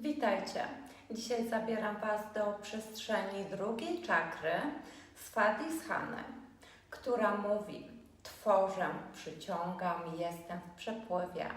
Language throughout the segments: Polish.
Witajcie. Dzisiaj zabieram Was do przestrzeni drugiej czakry Svadhisthany, która mówi tworzę, przyciągam, jestem w przepływie.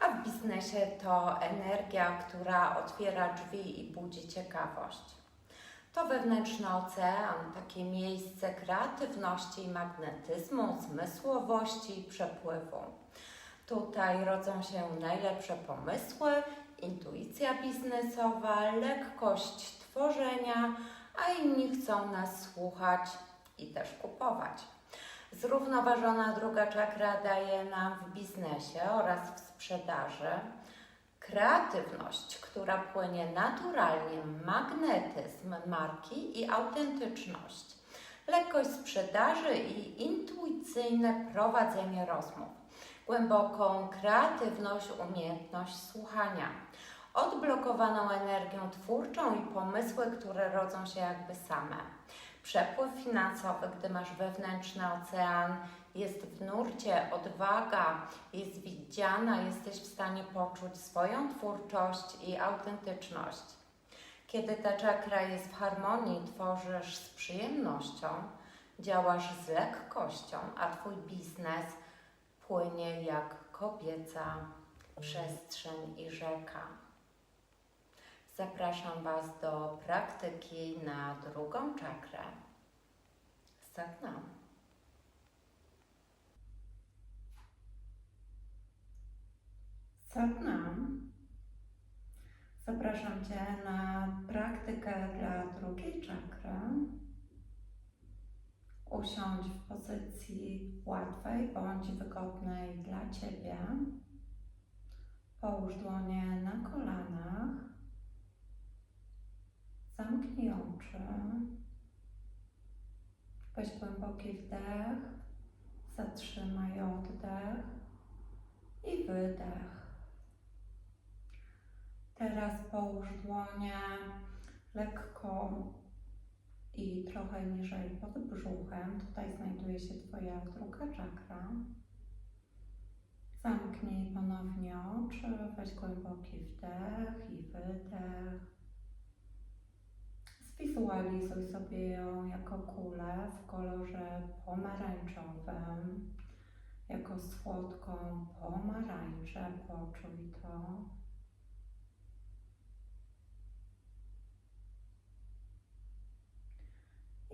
A w biznesie to energia, która otwiera drzwi i budzi ciekawość. To wewnętrzny ocean, takie miejsce kreatywności magnetyzmu, zmysłowości i przepływu. Tutaj rodzą się najlepsze pomysły, intuicja biznesowa, lekkość tworzenia, a inni chcą nas słuchać i też kupować. Zrównoważona druga czakra daje nam w biznesie oraz w sprzedaży kreatywność, która płynie naturalnie, magnetyzm marki i autentyczność, lekkość sprzedaży i intuicyjne prowadzenie rozmów, głęboką kreatywność, umiejętność słuchania, odblokowaną energią twórczą i pomysły, które rodzą się jakby same. Przepływ finansowy, gdy masz wewnętrzny ocean, jest w nurcie, odwaga jest widziana, jesteś w stanie poczuć swoją twórczość i autentyczność. Kiedy ta czakra jest w harmonii, tworzysz z przyjemnością, działasz z lekkością, a Twój biznes płynie jak kobieca przestrzeń i rzeka. Zapraszam Was do praktyki na drugą czakrę. Satnam. Satnam. Zapraszam Cię na praktykę dla drugiej czakry. Usiądź w pozycji łatwej bądź wygodnej dla Ciebie. Połóż dłonie na kolanach. Zamknij oczy. Weź głęboki wdech. Zatrzymaj oddech i wydech. Teraz połóż dłonie lekko i trochę niżej pod brzuchem. Tutaj znajduje się Twoja druga czakra. Zamknij ponownie oczy, weź głęboki wdech i wydech. Zwizualizuj sobie ją jako kulę w kolorze pomarańczowym, jako słodką pomarańczę. Poczuj to.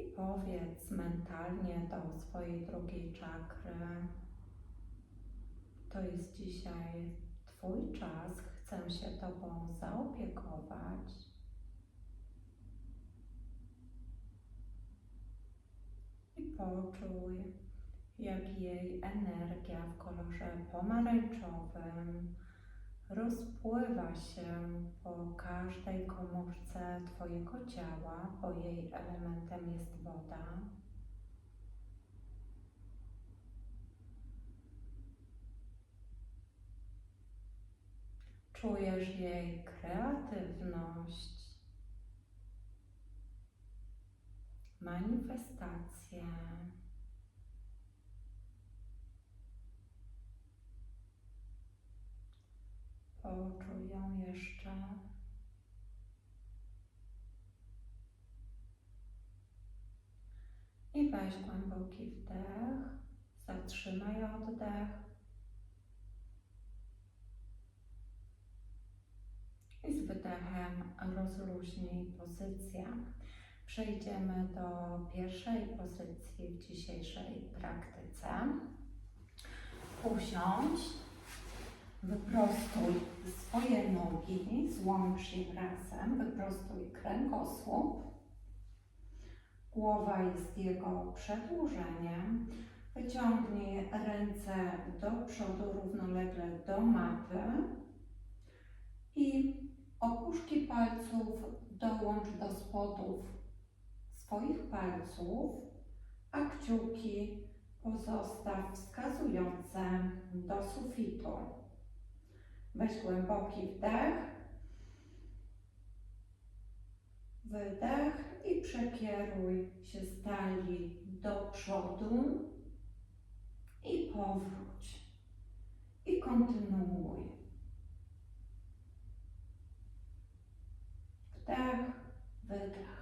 Powiedz mentalnie do swojej drugiej czakry. To jest dzisiaj Twój czas, chcę się Tobą zaopiekować. I poczuj, jak jej energia w kolorze pomarańczowym rozpływa się po każdej komórce Twojego ciała, bo jej elementem jest woda. Czujesz jej kreatywność, manifestację. Poczuj ją jeszcze. I weź głęboki wdech, zatrzymaj oddech. I z wydechem rozluźnij pozycję. Przejdziemy do pierwszej pozycji w dzisiejszej praktyce. Usiądź. Wyprostuj swoje nogi, złącz je razem, wyprostuj kręgosłup. Głowa jest jego przedłużeniem. Wyciągnij ręce do przodu, równolegle do maty i opuszki palców dołącz do spodów swoich palców, a kciuki pozostaw wskazujące do sufitu. Weź głęboki wdech, wydech i przekieruj się stali do przodu i powróć. I kontynuuj. Wdech, wydech.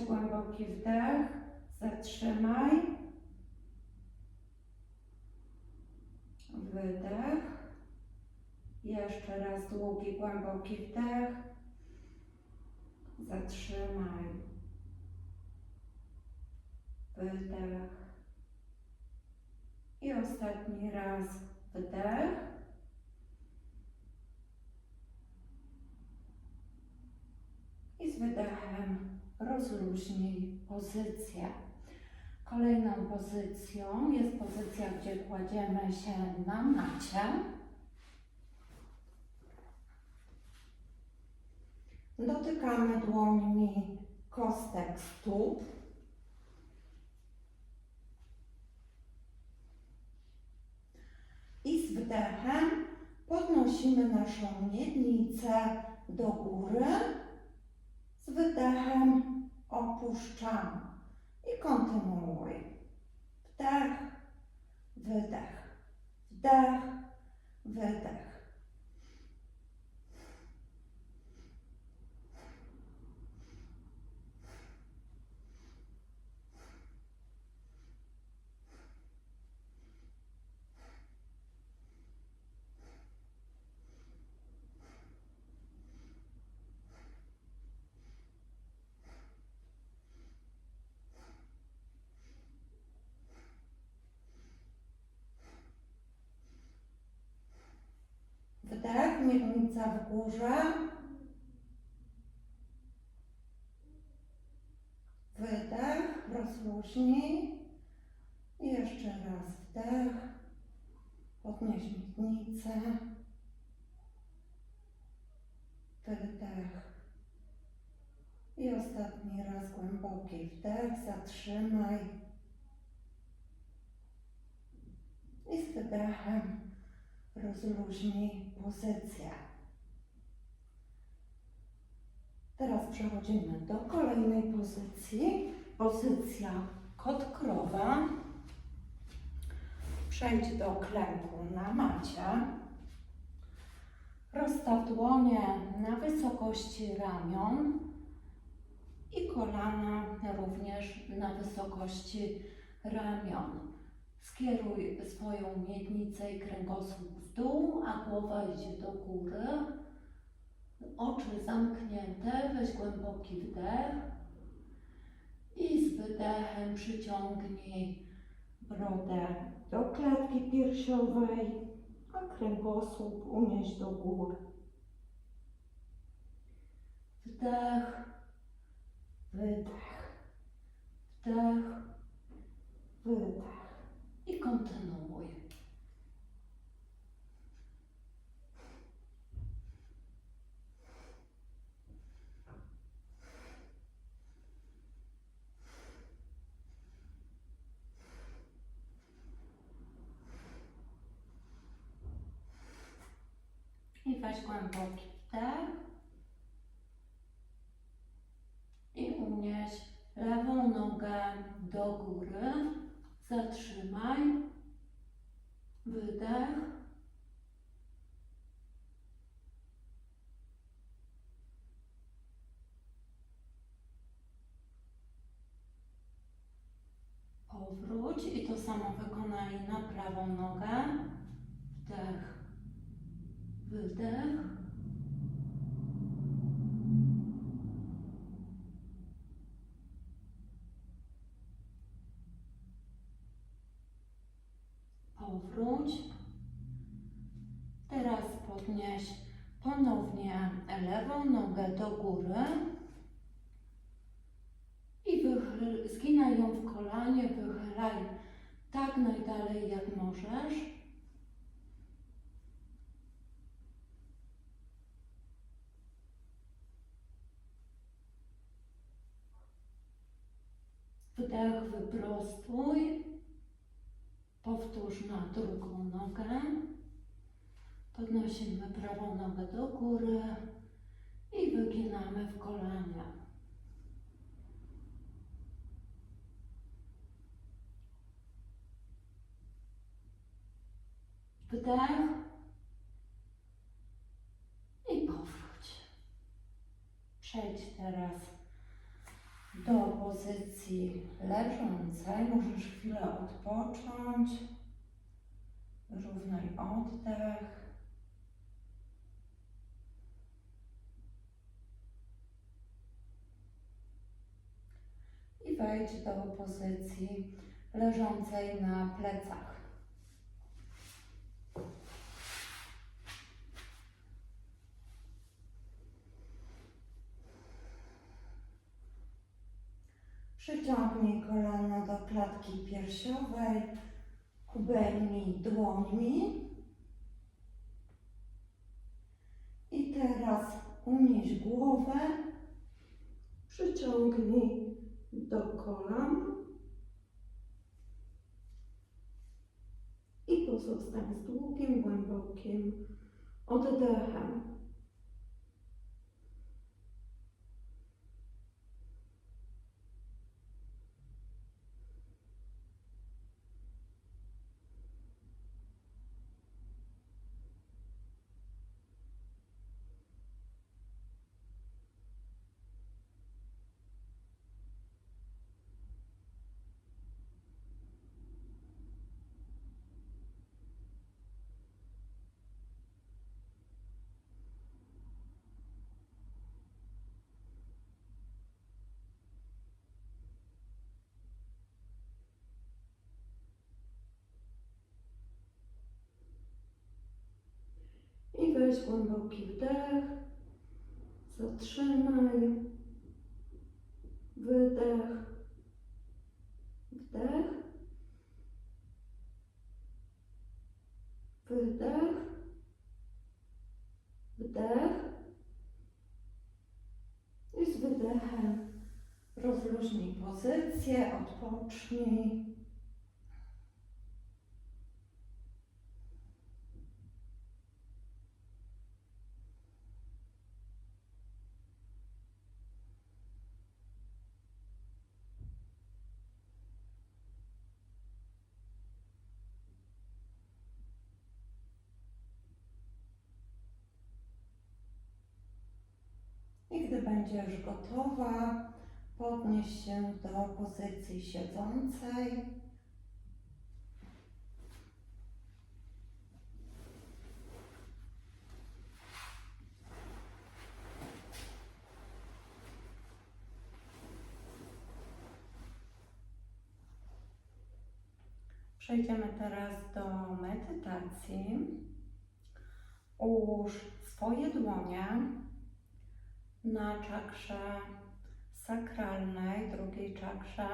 Weź głęboki wdech, zatrzymaj. Wydech. Jeszcze raz długi, głęboki wdech. Zatrzymaj. Wydech. I ostatni raz wdech. I z wydechem rozluźnij pozycję. Kolejną pozycją jest pozycja, gdzie kładziemy się na macie. Dotykamy dłońmi kostek stóp. I z wdechem podnosimy naszą miednicę do góry. Z wydechem opuszczamy i kontynuuj. Wdech, wydech, wdech, wydech. Wdech, miednica w górze. Wydech, rozluźnij. I jeszcze raz wdech. Podnieś miednicę. Wydech. I ostatni raz głęboki wdech, zatrzymaj. I z wydechem rozluźnij pozycję. Teraz przechodzimy do kolejnej pozycji. Pozycja kot krowa. Przejdź do klęku na macie. Rozstaw dłonie na wysokości ramion i kolana również na wysokości ramion. Skieruj swoją miednicę i kręgosłup w dół, a głowa idzie do góry. Oczy zamknięte, weź głęboki wdech i z wydechem przyciągnij brodę do klatki piersiowej, a kręgosłup unieś do góry. Wdech, wydech, wdech, wydech i kontynuuj. I weź głęboki wdech. I unieś lewą nogę do góry. Zatrzymaj. Wydech. Powróć i to samo wykonaj na prawą nogę. Wdech. Wydech. Powróć. Teraz podnieś ponownie lewą nogę do góry i wychyl, zginaj ją w kolanie, wychylaj tak najdalej jak możesz. Wdech wyprostuj. Powtórz na drugą nogę. Podnosimy prawą nogę do góry i wyginamy w kolanie. Wdech i powróć. Przejdź teraz do pozycji leżącej. Możesz chwilę odpocząć. Wyrównaj oddech. I wejdź do pozycji leżącej na plecach. Przyciągnij kolana do klatki piersiowej, obejmij dłońmi. I teraz unieś głowę, przyciągnij do kolan i pozostań z długim, głębokim oddechem. I weź głęboki wdech. Zatrzymaj. Wydech. Wdech. Wydech. Wdech. I z wydechem rozluźnij pozycję, odpocznij. I gdy będziesz gotowa, podnieś się do pozycji siedzącej. Przejdziemy teraz do medytacji. Ułóż swoje dłonie na czakrze sakralnej, drugiej czakrze.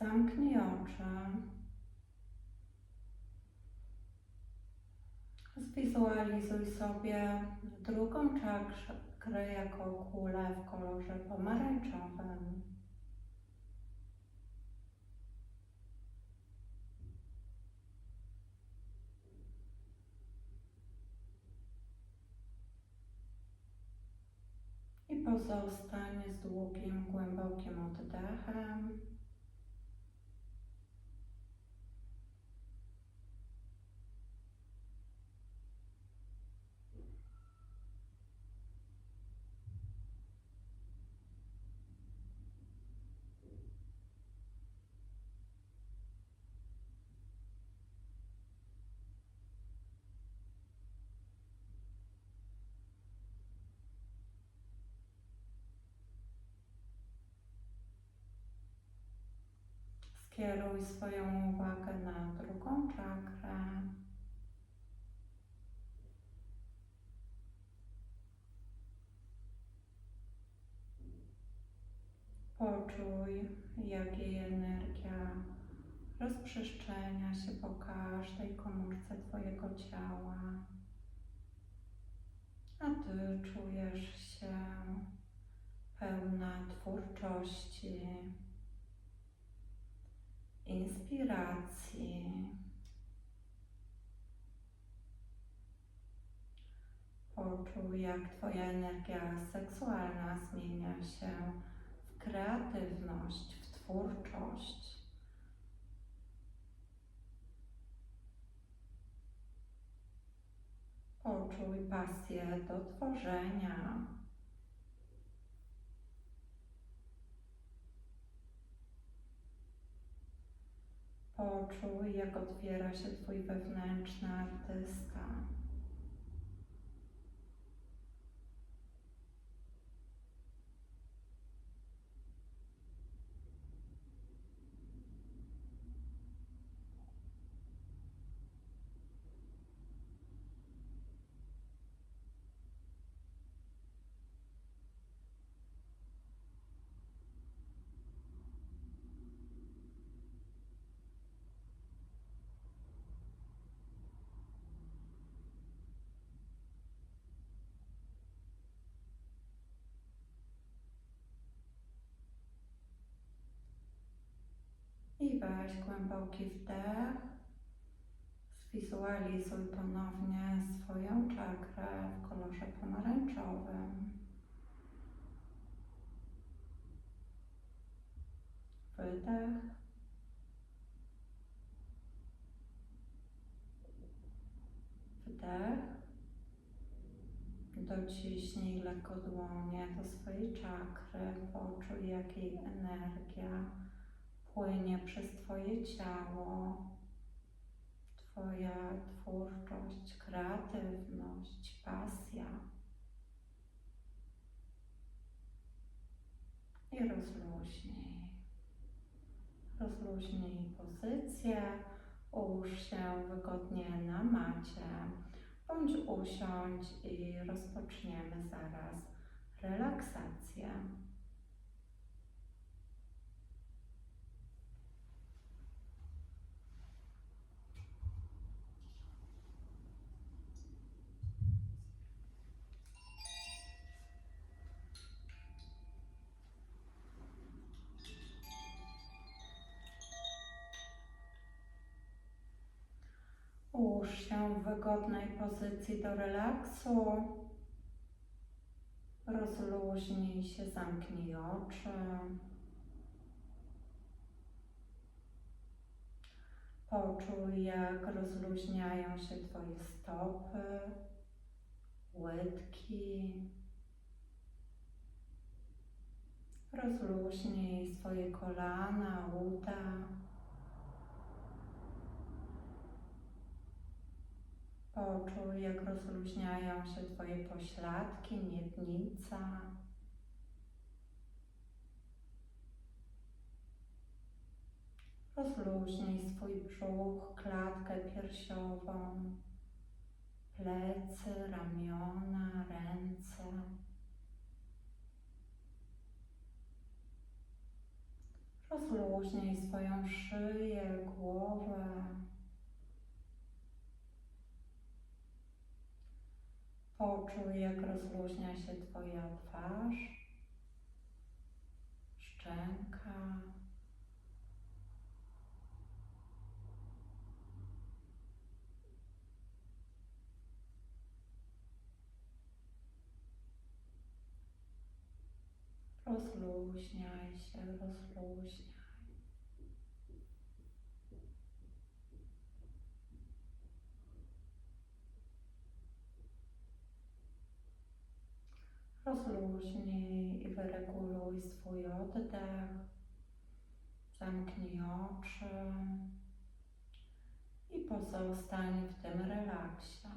Zamknij oczy. Zwizualizuj sobie drugą czakrę jako kulę w kolorze pomarańczowym. I pozostań z długim, głębokim oddechem. Skieruj swoją uwagę na drugą czakrę. Poczuj, jak jej energia rozprzestrzenia się po każdej komórce Twojego ciała. A Ty czujesz się pełna twórczości, inspiracji. Poczuj, jak Twoja energia seksualna zmienia się w kreatywność, w twórczość. Poczuj, pasję do tworzenia. Poczuj, jak otwiera się Twój wewnętrzny artysta. I weź głęboki wdech. Zwizualizuj ponownie swoją czakrę w kolorze pomarańczowym. Wydech. Wdech. Dociśnij lekko dłonie do swojej czakry. Poczuj, jak jej energia płynie przez Twoje ciało, Twoja twórczość, kreatywność, pasja. I rozluźnij. Rozluźnij pozycję, ułóż się wygodnie na macie, bądź usiądź i rozpoczniemy zaraz relaksację. W wygodnej pozycji do relaksu. Rozluźnij się, zamknij oczy. Poczuj, jak rozluźniają się Twoje stopy, łydki. Rozluźnij swoje kolana, uda. Poczuj, jak rozluźniają się Twoje pośladki, miednica. Rozluźnij swój brzuch, klatkę piersiową, plecy, ramiona, ręce. Rozluźnij swoją szyję, głowę. Poczuj, jak rozluźnia się Twoja twarz, szczęka. Rozluźniaj się, rozluźniaj. Rozluźnij i wyreguluj swój oddech. Zamknij oczy i pozostań w tym relaksie.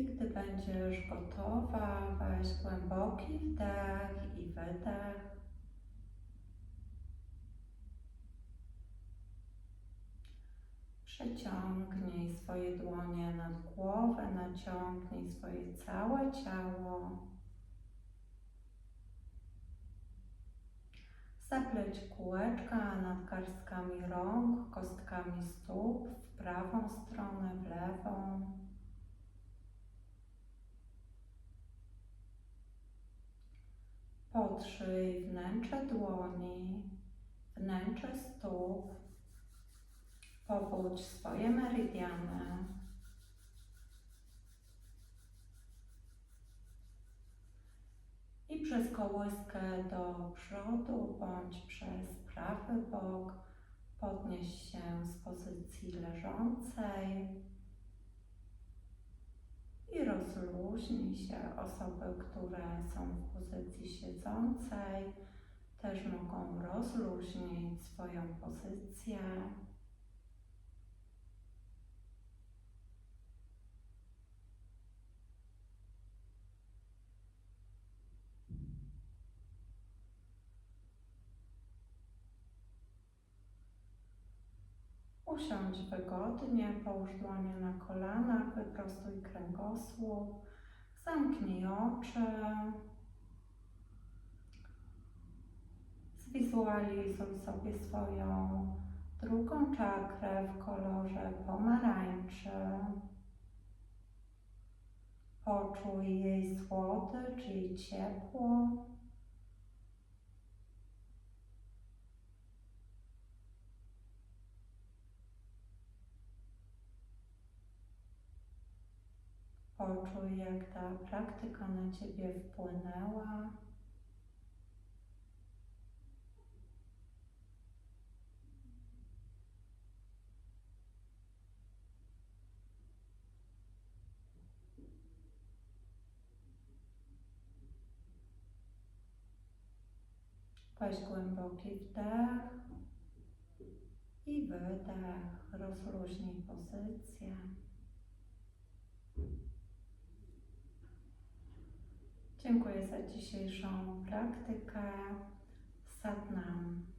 I gdy będziesz gotowa, weź głęboki wdech i wydech. Przeciągnij swoje dłonie nad głowę, naciągnij swoje całe ciało. Zapleć kółeczka nad garstkami rąk, kostkami stóp, w prawą stronę, w lewą. Potrzyj wnętrze dłoni, wnętrze stóp. Pobudź swoje meridiany. I przez kołyskę do przodu bądź przez prawy bok podnieś się z pozycji leżącej i rozluźnij się. Osoby, które są w pozycji siedzącej, też mogą rozluźnić swoją pozycję. Usiądź wygodnie, połóż dłonie na kolanach, wyprostuj kręgosłup, zamknij oczy. Zwizualizuj sobie swoją drugą czakrę w kolorze pomarańczy. Poczuj jej słodycz, jej ciepło. Poczuj, jak ta praktyka na Ciebie wpłynęła. Weź głęboki wdech i wydech. Rozluźnij pozycję. Dziękuję za dzisiejszą praktykę. Satnam.